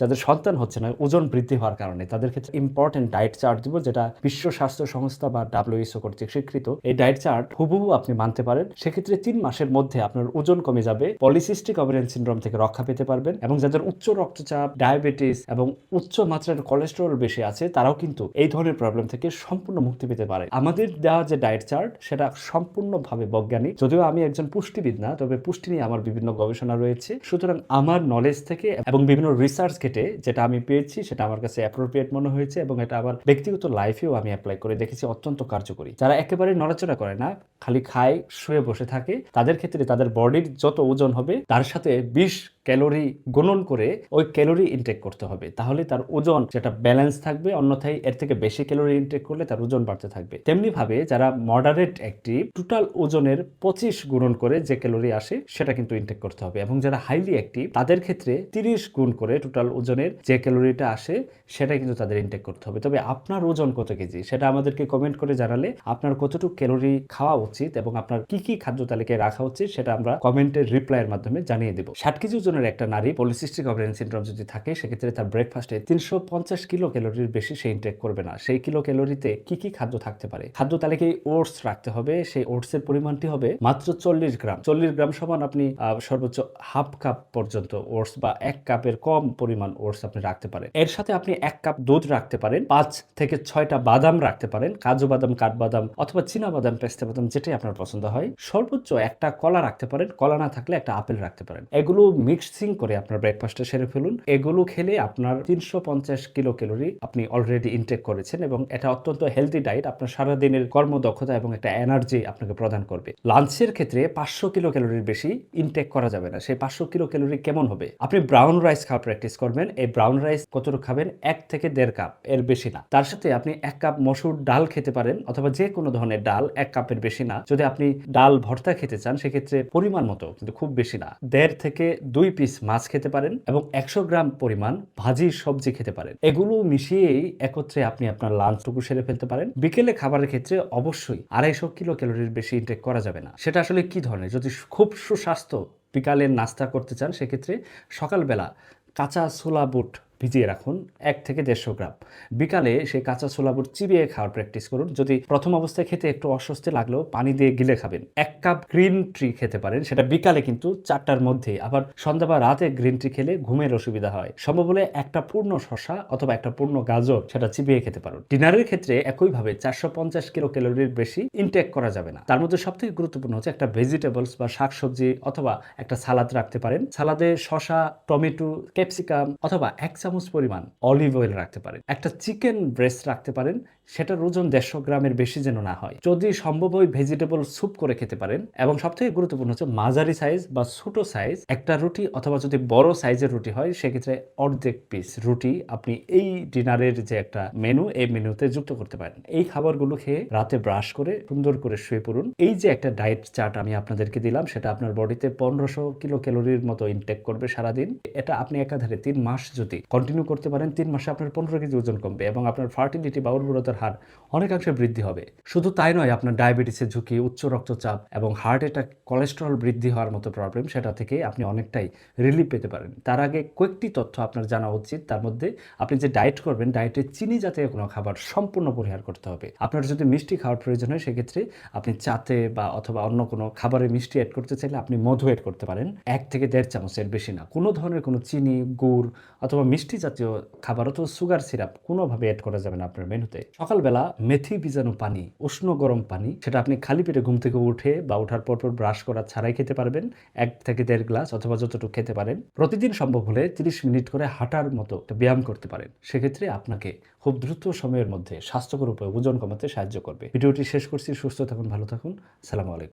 যাদের সন্তান হচ্ছে না, ওজন বৃদ্ধি হওয়ার কারণে তাদের ক্ষেত্রে ইম্পর্টেন্ট ডায়েট চার্ট দিব, যেটা বিশ্ব স্বাস্থ্য সংস্থা বা ডাব্লিউএসও কর্তৃক স্বীকৃত। এই ডায়েট চার্ট হুবহু আপনি মানতে পারেন। সেক্ষেত্রে তিন মাসের মধ্যে আপনার ওজন কমে যাবে পলিসিস্টিক ওভারিয়ান সিনড্রোম থেকে রক্ষা পেতে পারবেন এবং যাদের উচ্চ রক্তচাপ ডায়াবেটিস এবং উচ্চ মাত্রার কোলেস্টেরল বেশি আছে, তারাও কিন্তু এই ধরনের প্রবলেম থেকে সম্পূর্ণ মুক্তি পেতে পারে। আমাদের দেওয়া যে ডায়েট চার্ট সেটা সম্পূর্ণভাবে বৈজ্ঞানিক। যদিও আমি একজন পুষ্টিবিদ না, তবে পুষ্টি নিয়ে আমার বিভিন্ন গবেষণা রয়েছে। সুতরাং আমার নলেজ থেকে এবং বিভিন্ন রিসার্চ ঘেটে যেটা আমি পেয়েছি, সেটা আমার কাছে অ্যাপ্রোপ্রিয়েট মনে হয়েছে এবং এটা আমার ব্যক্তিগত লাইফেও আমি অ্যাপ্লাই করে দেখেছি, অত্যন্ত কার্যকরী। যারা একেবারে নড়াচড়া করে না, খালি খায়, শুয়ে বসে থাকে, তাদের ক্ষেত্রে তাদের বডির যত ওজন হবে, তার সাথে বিশ ক্যালোরি গুণন করে ওই ক্যালোরি ইনটেক করতে হবে। তাহলে তার ওজন যেটা ব্যালেন্স থাকবে, অন্যথায় এর থেকে বেশি ক্যালোরি ইনটেক করলে তার ওজন বাড়তে থাকবে। তেমনি ভাবে যারা মডারেট অ্যাক্টিভ টোটাল ওজনের পঁচিশ গুণন করে যে ক্যালোরি আসে, সেটা কিন্তু ইনটেক করতে হবে। এবং যারা হাইলি অ্যাক্টিভ তাদের ক্ষেত্রে তিরিশ গুণ করে টোটাল ওজনের যে ক্যালোরিটা আসে, সেটা কিন্তু তাদের ইনটেক করতে হবে। তবে আপনার ওজন কত কেজি, সেটা আমাদেরকে কমেন্ট করে জানালে আপনার কতটুকু ক্যালোরি খাওয়া উচিত এবং আপনার কি কি খাদ্য তালিকায় রাখা উচিত, সেটা আমরা কমেন্টের রিপ্লাইয়ের মাধ্যমে জানিয়ে দেবো। ষাট কেজি ওজনের একটা নারী পলিসিস্টিক ওভারিয়ান সিনড্রোম যদি থাকে, সেক্ষেত্রে তার ব্রেকফাস্টে তিনশো পঞ্চাশ কিলো ক্যালোরির বেশি সে ইনটেক করবে না। সেই কিলো ক্যালোরিতে কি কি খাদ্য থাকতে পারে? খাদ্য তালিকায় ওটস রাখতে হবে। সেই ওটসের পরিমাণটি হবে মাত্র চল্লিশ গ্রাম। চল্লিশ গ্রাম সমান আপনি সর্বোচ্চ হাফ কাপ পর্যন্ত ওটস বা এক কাপের কম পরিমাণ ওটস আপনি রাখতে পারেন। এর সাথে আপনি এক কাপ দুধ রাখতে পারেন। পাঁচ থেকে ছয়টা বাদাম রাখতে পারেন। কাজু বাদাম, কাঠবাদাম অথবা চীনা বাদাম, পেস্তা বাদাম, যেটাই আপনার পছন্দ হয়। সর্বোচ্চ একটা কলা রাখতে পারেন। কলা না থাকলে একটা আপেল রাখতে পারেন। এগুলো মিক্সিং করে আপনার ব্রেকফাস্টটা সেরে ফেলুন। এগুলো খেলে আপনার তিনশো পঞ্চাশ কিলো ক্যালোরি আপনি অলরেডি ইনটেক করেছেন এবং এটা অত্যন্ত হেলদি ডায়েট আপনার সারাদিনের কর্মদক্ষতা এবং একটা এনার্জি আপনাকে প্রদান করবে। লাঞ্চের ক্ষেত্রে পাঁচশো কিলো ক্যালোরির বেশি ইনটেক করা যাবে না। সেই পাঁচশো কিলো ক্যালোরি কেমন হবে? আপনি ব্রাউন রাইস খাওয়া প্র্যাকটিস করবেন। এই ব্রাউন রাইস কতটুকু খাবেন? এক থেকে দেড় কাপ এর বেশি না। তার সাথে আপনি এক কাপ মসুর ডাল খেতে পারেন অথবা যে কোনো ধরনের ডাল এক কাপের বেশি না। যদি আপনি ডাল ভর্তা খেতে চান, সেক্ষেত্রে পরিমাণ মতো কিন্তু খুব বেশি না। দেড় থেকে দুই পিস মাছ খেতে পারেন এবং একশো গ্রাম পরিমাণ ভাজি সবজি খেতে পারেন। এগুলো মিশিয়েই একত্রে আপনি আপনার লাঞ্চটুকু সেরে ফেলতে পারেন। বিকেলে খাবারের ক্ষেত্রে অবশ্যই আড়াইশো কিলো ক্যালোরির বেশি ইনটেক করা যাবে না। সেটা আসলে কি ধরনের? যদি খুব সুস্বাস্থ্য বিকালের নাস্তা করতে চান, সেক্ষেত্রে সকালবেলা কাঁচা ছোলা বুট ভিজিয়ে রাখুন এক থেকে দেড়শো গ্রাম। বিকালে সেই কাঁচা ছোলা বুট চিবিয়ে খাওয়ার প্র্যাকটিস করুন। যদি প্রথম অবস্থায় খেতে একটু অস্বস্তি লাগলেও পানি দিয়ে গিলে খাবেন। এক কাপ গ্রিন টি খেতে পারেন। সেটা বিকালে কিন্তু চারটার মধ্যে আবার সন্ধ্যা বা রাতে গ্রিন টি খেলে ঘুমের অসুবিধা হয়। সম্ভব হলে একটা পূর্ণ শশা অথবা একটা পূর্ণ গাজর সেটা চিবিয়ে খেতে পারুন। ডিনারের ক্ষেত্রে একইভাবে চারশো পঞ্চাশ কিলো ক্যালোরির বেশি ইনটেক করা যাবে না। তার মধ্যে সবথেকে গুরুত্বপূর্ণ হচ্ছে একটা ভেজিটেবলস বা শাকসবজি অথবা একটা সালাদ রাখতে পারেন। সালাদে শশা টমেটো ক্যাপসিকাম অথবা এক চামচ পরিমাণ অলিভ অয়েল রাখতে পারেন। একটা চিকেন ব্রেস্ট রাখতে পারেন। সেটার ওজন দেড়শো গ্রামের বেশি যেন না হয়। যদি সম্ভব হয় ভেজিটেবল স্যুপ করে খেতে পারেন এবং সবথেকে গুরুত্বপূর্ণ হচ্ছে মাঝারি সাইজ বা ছোট সাইজ একটা রুটি অথবা যদি বড় সাইজের রুটি হয়, সেক্ষেত্রে অর্ধেক পিস রুটি আপনি এই ডিনারের যে একটা মেনু এই মেনুতে যুক্ত করতে পারেন। এই খাবারগুলো খেয়ে রাতে ব্রাশ করে সুন্দর করে শুয়ে পড়ুন। এই যে একটা ডায়েট চার্ট আমি আপনাদেরকে দিলাম, সেটা আপনার বডিতে পনেরোশো কিলো ক্যালোরির মতো ইনটেক করবে সারাদিন। এটা আপনি একাধারে তিন মাস যদি কন্টিনিউ করতে পারেন, তিন মাসে আপনার পনেরো কেজি ওজন কমবে এবং আপনার ফার্টিলিটি বা উর্বরতার হার অনেকাংশে বৃদ্ধি হবে। শুধু তাই নয়, আপনার ডায়াবেটিসের ঝুঁকি, উচ্চ রক্তচাপ এবং হার্ট অ্যাটাক, কোলেস্টেরল বৃদ্ধি হওয়ার মতো প্রবলেম সেটা থেকে আপনি অনেকটাই রিলিফ পেতে পারেন। তার আগে কয়েকটি তথ্য আপনার জানা উচিত। তার মধ্যে আপনি যে ডায়েট করবেন ডায়েটে চিনি জাতীয় কোনো খাবার সম্পূর্ণ পরিহার করতে হবে। আপনার যদি মিষ্টি খাওয়ার প্রয়োজন হয়, সেক্ষেত্রে আপনি চাতে বা অথবা অন্য কোনো খাবারে মিষ্টি অ্যাড করতে চাইলে আপনি মধু অ্যাড করতে পারেন। এক থেকে দেড় চামচের বেশি না। কোনো ধরনের কোনো চিনি, গুড় অথবা মিষ্টি জাতীয় খাবার অথবা সুগার সিরাপ কোনোভাবে অ্যাড করা যাবে না আপনার মেনুতে সকালবেলা মেথি ভিজানো পানি, উষ্ণ গরম পানি, সেটা আপনি খালি পেটে ঘুম থেকে উঠে বা ওঠার পর পর ব্রাশ করা ছাড়াই খেতে পারবেন, এক থেকে দেড় গ্লাস অথবা যতটুকু খেতে পারেন। প্রতিদিন সম্ভব হলে তিরিশ মিনিট করে হাঁটার মতো ব্যায়াম করতে পারেন। সেক্ষেত্রে আপনাকে খুব দ্রুত সময়ের মধ্যে স্বাস্থ্যকর উপায়ে ওজন কমাতে সাহায্য করবে। ভিডিওটি শেষ করছি, সুস্থ থাকুন, ভালো থাকুন। সালাম আলাইকুম।